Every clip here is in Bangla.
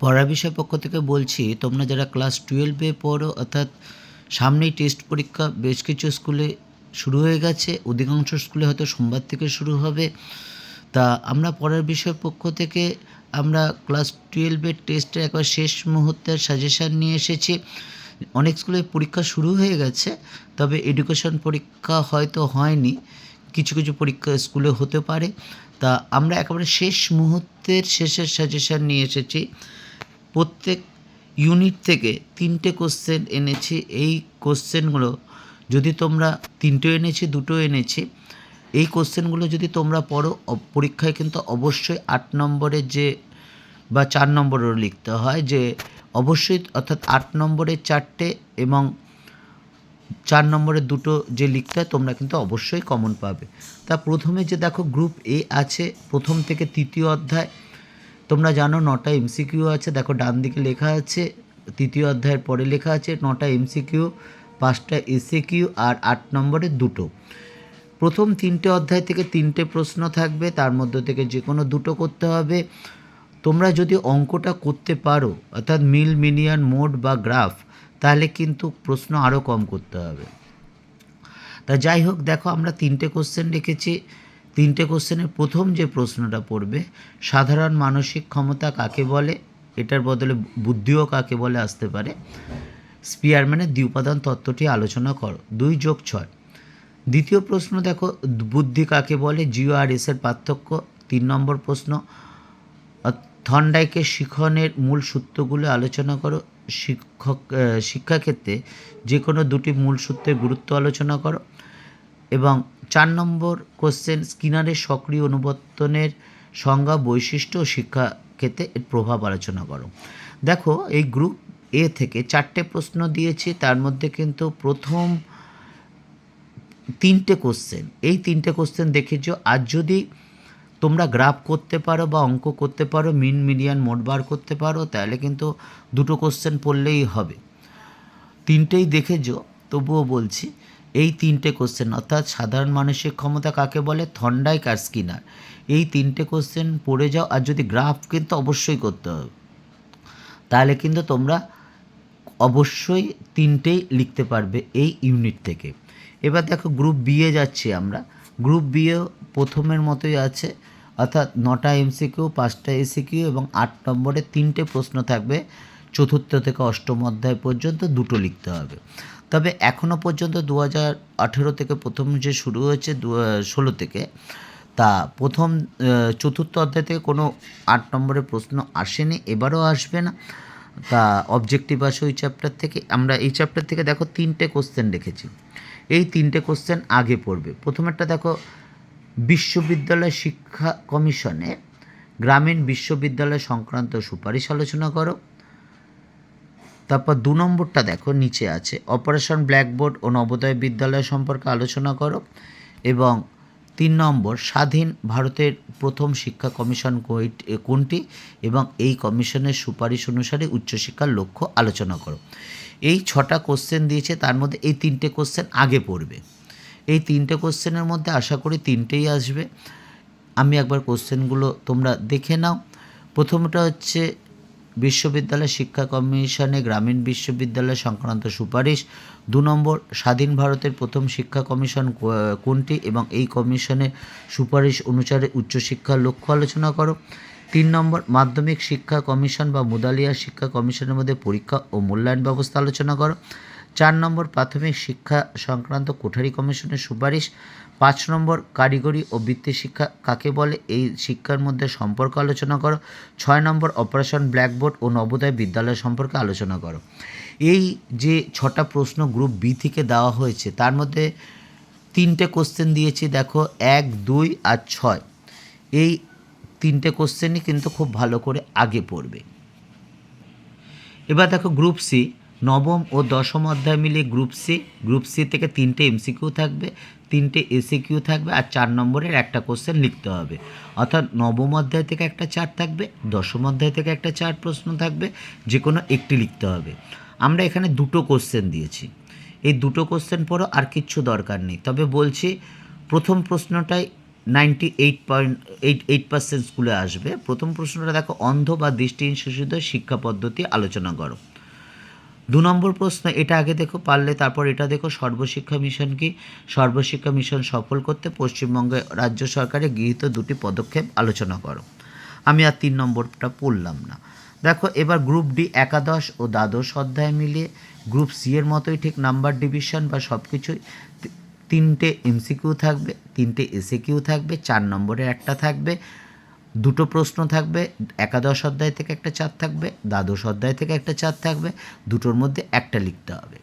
পড়ার বিষয় পক্ষ থেকে বলছি, তোমরা যারা ক্লাস টুয়েলভে পড়ো, অর্থাৎ সামনেই টেস্ট পরীক্ষা, বেশ কিছু স্কুলে শুরু হয়ে গেছে, অধিকাংশ স্কুলে হয়তো সোমবার থেকে শুরু হবে। তা আমরা পড়ার বিষয় পক্ষ থেকে আমরা ক্লাস টুয়েলভের টেস্টের একবার শেষ মুহূর্তের সাজেশান নিয়ে এসেছি। অনেক স্কুলে পরীক্ষা শুরু হয়ে গেছে, তবে এডুকেশন পরীক্ষা হয়তো হয়নি, কিছু কিছু পরীক্ষা স্কুলে হতে পারে। তা আমরা একেবারে শেষ মুহূর্তের শেষের সাজেশান নিয়ে এসেছি। প্রত্যেক ইউনিট থেকে তিনটে কোশ্চেন এনেছি। এই কোশ্চেনগুলো যদি তোমরা তিনটে এনেছি দুটো এনেছি, এই কোশ্চেনগুলো যদি তোমরা পড়ো পরীক্ষায় কিন্তু অবশ্যই আট নম্বরের যে, বা চার নম্বরেরও লিখতে হয় যে, অবশ্যই অর্থাৎ আট নম্বরের চারটে এবং চার নম্বরের দুটো যে লিখতে হয়, তোমরা কিন্তু অবশ্যই কমন পাবে। তা প্রথমে যে দেখো গ্রুপ এ আছে, প্রথম থেকে তৃতীয় অধ্যায় তোমরা জানো নটা এমসিকিউ আছে, দেখো ডান দিকে লেখা আছে, তৃতীয় অধ্যায়ের পরে লেখা আছে, নটা এমসিকিউ পাঁচটা এসএ কিউ আর আট নম্বরের দুটো। প্রথম তিনটে অধ্যায় থেকে তিনটে প্রশ্ন থাকবে, তার মধ্যে থেকে যে কোনো দুটো করতে হবে। তোমরা যদি অঙ্কটা করতে পারো, অর্থাৎ মিল, মিনিয়ান, মোড বা গ্রাফ, তাহলে কিন্তু প্রশ্ন আরও কম করতে হবে। তা যাই হোক, দেখো আমরা তিনটে কোশ্চেন রেখেছি। তিনটে কোশ্চেনের প্রথম যে প্রশ্নটা পড়বে, সাধারণ মানসিক ক্ষমতা কাকে বলে? এটার বদলে বুদ্ধিও কাকে বলে আসতে পারে? স্পিয়ারম্যানের দ্বিউপাদান তত্ত্বটি আলোচনা করো। দুই যোগ ছয়। দ্বিতীয় প্রশ্ন দেখো, বুদ্ধি কাকে বলে? জিও আর এসের পার্থক্য। তিন নম্বর প্রশ্ন থন্ডাইকের শিখনের মূল সূত্রগুলো আলোচনা করো। শিক্ষক শিক্ষাক্ষেত্রে যে কোনো দুটি মূল সূত্রের গুরুত্ব আলোচনা করো। এবং চার নম্বর কোশ্চেন স্কিনারের সক্রিয় অনুবর্তনের সংজ্ঞা, বৈশিষ্ট্য ও শিক্ষাক্ষেত্রে এর প্রভাব আলোচনা করো। দেখো, এই গ্রুপ এ থেকে চারটে প্রশ্ন দিয়েছি, তার মধ্যে কিন্তু প্রথম তিনটে কোশ্চেন এই তিনটে কোশ্চেন দেখেছ। আর যদি তোমরা গ্রাফ করতে পারো বা অঙ্ক করতে পারো, মিন, মিডিয়ান, মোট, বার করতে পারো, তাহলে কিন্তু দুটো কোশ্চেন পড়লেই হবে। তিনটেই দেখেছ, তবুও বলছি এই তিনটে কোশ্চেন অর্থাৎ সাধারণ মানসিক ক্ষমতা কাকে বলে? থন্ডাইক আর স্কিনার এই তিনটে কোশ্চেন পড়ে যাও, আর যদি গ্রাফ কিন্তু অবশ্যই করতে হবে। তাহলে কিন্তু তোমরা অবশ্যই তিনটেই লিখতে পারবে এই ইউনিট থেকে। এবার দেখো গ্রুপ বি এ যাচ্ছি আমরা। গ্রুপ বি এ প্রথমের মতোই আছে, অর্থাৎ নটা এমসিকিউ পাঁচটা এসিকিউ এবং আট নম্বরে তিনটে প্রশ্ন থাকবে। চতুর্থ থেকে অষ্টম অধ্যায় পর্যন্ত দুটো লিখতে হবে। তবে এখনও পর্যন্ত দু হাজার আঠেরো থেকে প্রথম যে শুরু হয়েছে, দু ষোলো থেকে, তা প্রথম চতুর্থ অধ্যায় থেকে কোনো আট নম্বরের প্রশ্ন আসেনি, এবারও আসবে না। তা অবজেক্টিভ আসে ওই চ্যাপ্টার থেকে। আমরা এই চ্যাপ্টার থেকে দেখো তিনটে কোশ্চেন রেখেছি এই তিনটে কোশ্চেন আগে পড়বে। প্রথমেরটা দেখো, বিশ্ববিদ্যালয় শিক্ষা কমিশনে গ্রামীণ বিশ্ববিদ্যালয় সংক্রান্ত সুপারিশ আলোচনা করো। তারপর দু নম্বরটা দেখো, নিচে আছে। অপারেশন ব্ল্যাকবোর্ড ও নবোদয় বিদ্যালয় সম্পর্কে আলোচনা করো এবং তিন নম্বর, স্বাধীন ভারতের প্রথম শিক্ষা কমিশন কোনটি? এবং এই কমিশনের সুপারিশ অনুসারে উচ্চশিক্ষার লক্ষ্য আলোচনা করো। এই ছটা কোশ্চেন দিয়েছে, তার মধ্যে এই তিনটে কোশ্চেন আগে পড়বে। এই তিনটে কোশ্চেনের মধ্যে আশা করি তিনটেই আসবে। আমি একবার কোশ্চেনগুলো তোমরা দেখে নাও। প্রথমটা হচ্ছে বিশ্ববিদ্যালয় শিক্ষা কমিশনে গ্রামীণ বিশ্ববিদ্যালয় সংক্রান্ত সুপারিশ। দু নম্বর, স্বাধীন ভারতের প্রথম শিক্ষা কমিশন কোনটি এবং এই কমিশনের সুপারিশ অনুসারে উচ্চশিক্ষার লক্ষ্য আলোচনা করো। তিন নম্বর, মাধ্যমিক শিক্ষা কমিশন বা মুদালিয়া শিক্ষা কমিশনের মধ্যে পরীক্ষা ও মূল্যায়ন ব্যবস্থা আলোচনা করো। চার নম্বর প্রাথমিক শিক্ষা সংক্রান্ত কোঠারি কমিশনের সুপারিশ, পাঁচ নম্বর কারিগরি ও বৃত্তি শিক্ষা কাকে বলে, এই শিক্ষার মধ্যে সম্পর্ক আলোচনা করো, ছয় নম্বর অপারেশন ব্ল্যাকবোর্ড ও নবোদয় বিদ্যালয় সম্পর্কে আলোচনা করো। এই যে ছটা প্রশ্ন গ্রুপ বি থেকে দেওয়া হয়েছে, তার মধ্যে তিনটে কোশ্চেন দিয়েছি, দেখো, এক, দুই আর ছয়। এই তিনটে কোশ্চেনই কিন্তু খুব ভালো করে আগে পড়বে। এবার দেখো গ্রুপ সি নবম ও দশম অধ্যায় মিলে গ্রুপ সি গ্রুপ সি থেকে তিনটে এমসিকিউ থাকবে, তিনটে এসি কিউ থাকবে আর চার নম্বরের একটা কোশ্চেন লিখতে হবে। অর্থাৎ নবম অধ্যায় থেকে একটা চার থাকবে, দশম অধ্যায় থেকে একটা চার প্রশ্ন থাকবে যে কোনো একটি লিখতে হবে। আমরা এখানে দুটো কোশ্চেন দিয়েছি। এই দুটো কোশ্চেন পড়ো, আর কিচ্ছু দরকার নেই। তবে বলছি, প্রথম প্রশ্নটাই ninety eight point, eight eight percent স্কুলে আসবে। প্রথম প্রশ্নটা দেখো, অন্ধ বা দৃষ্টিহীন শিশুদের শিক্ষা পদ্ধতি আলোচনা করো। দু নম্বর প্রশ্ন, এটা আগে দেখো, পারলে তারপর এটা দেখো, সর্বশিক্ষা মিশন কি? সর্বশিক্ষা মিশন সফল করতে পশ্চিমবঙ্গে রাজ্য সরকারের গৃহীত দুটি পদক্ষেপ আলোচনা করো। আমি আর তিন নম্বরটা পড়লাম না। দেখো, এবার গ্রুপ ডি একাদশ ও দ্বাদশ অধ্যায় মিলিয়ে গ্রুপ সি এর মতোই ঠিক নাম্বার ডিভিশন বা সব কিছুই তিনটে এমসিকিউ থাকবে, তিনটে এসে কিউ থাকবে, চার নম্বরে একটা থাকবে দুটো প্রশ্ন থাকবে, একাদশ অধ্যায় থেকে একটা চার থাকবে, দ্বাদশ অধ্যায় থেকে একটা চার থাকবে, দুটোর মধ্যে একটা লিখতে হবে।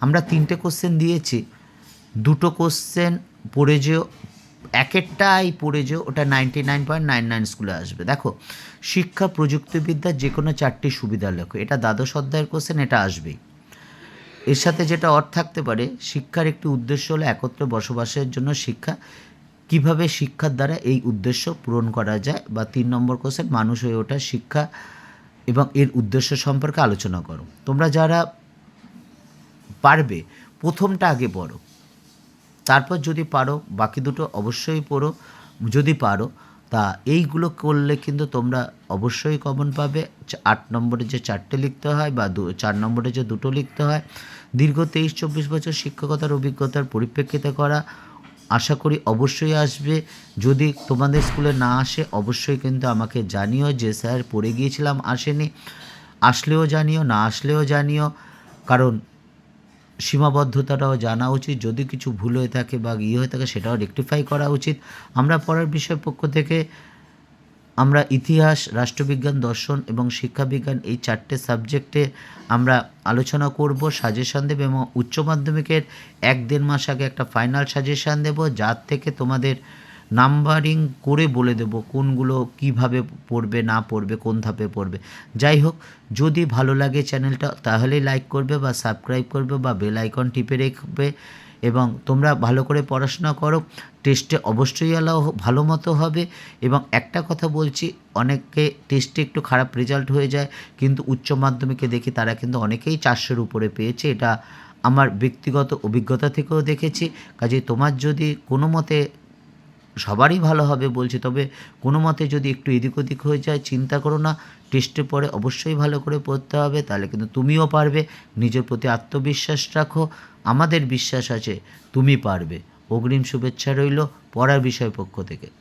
আমরা তিনটে কোশ্চেন দিয়েছি, দুটো কোশ্চেন পড়ে যেও, এক একটাই পড়ে যেও, ওটা ninety nine point nine nine স্কুলে আসবে। দেখো, শিক্ষা প্রযুক্তিবিদ্যার যে কোনো চারটি সুবিধা লেখো, এটা দ্বাদশ অধ্যায়ের কোশ্চেন এটা আসবেই। এর সাথে যেটা অর্থ থাকতে পারে, শিক্ষার একটি উদ্দেশ্য হলো একত্রে বসবাসের জন্য শিক্ষা কীভাবে শিক্ষার দ্বারা এই উদ্দেশ্য পূরণ করা যায় বা তিন নম্বর কোশ্চেন মানুষ হয়ে ওঠা শিক্ষা এবং এর উদ্দেশ্য সম্পর্কে আলোচনা করো। তোমরা যারা পারবে, প্রথমটা আগে পড়ো। তারপর যদি পারো, বাকি দুটো অবশ্যই পড়ো। যদি পারো, তা এইগুলো করলে কিন্তু তোমরা অবশ্যই কমন পাবে। আট নম্বরে যে চারটে লিখতে হয় বা দু, চার নম্বরে যে দুটো লিখতে হয়, দীর্ঘ তেইশ, চব্বিশ বছর শিক্ষকতার অভিজ্ঞতার পরিপ্রেক্ষিতে করা আশা করি অবশ্যই আসবে। যদি তোমাদের স্কুলে না আসে, অবশ্যই কিন্তু আমাকে জানিও যে স্যার পড়ে গিয়েছিলাম, আসেনি। আসলেও জানিও, না আসলেও জানিও। কারণ সীমাবদ্ধতাটাও জানা উচিত। যদি কিছু ভুল হয়ে থাকে বা ইয়ে হয়ে থাকে, সেটাও রেকটিফাই করা উচিত। আমরা পড়ার বিষয় পক্ষ থেকে আমরা ইতিহাস, রাষ্ট্রবিজ্ঞান, দর্শন এবং শিক্ষাবিজ্ঞান এই চারটে সাবজেক্টে আমরা আলোচনা করব। সাজেশান দেব এবং উচ্চ মাধ্যমিকের এক দেড় মাস আগে একটা ফাইনাল সাজেশান দেব, যার থেকে তোমাদের নাম্বারিং করে বলে দেব কোনগুলো কীভাবে পড়বে, না পড়বে, কোন ধাপে পড়বে। যাই হোক, যদি ভালো লাগে চ্যানেলটা তাহলে লাইক করবে বা সাবস্ক্রাইব করবে বা বেল আইকন টিপে রাখবে এবং তোমরা ভালো করে পড়াশোনা করো টেস্টে অবশ্যই এলাও ভালো মতো হবে। এবং একটা কথা বলছি, অনেকে টেস্টে একটু খারাপ রেজাল্ট হয়ে যায়, কিন্তু উচ্চ মাধ্যমিকে দেখি তারা কিন্তু অনেকেই চারশোর উপরে পেয়েছে। এটা আমার ব্যক্তিগত অভিজ্ঞতা থেকেও দেখেছি। কাজে তোমার যদি কোনো মতে সবারই ভালো হবে বলছে। তবে কোনো মতে যদি একটু এদিক ওদিক হয়ে যায়, চিন্তা করো না টেস্টে পরে অবশ্যই ভালো করে পড়তে হবে, তাহলে কিন্তু তুমিও পারবে। নিজের প্রতি আত্মবিশ্বাস রাখো, আমাদের বিশ্বাস আছে, তুমি পারবে। অগ্রিম শুভেচ্ছা রইল পড়ার বিষয় পক্ষ থেকে।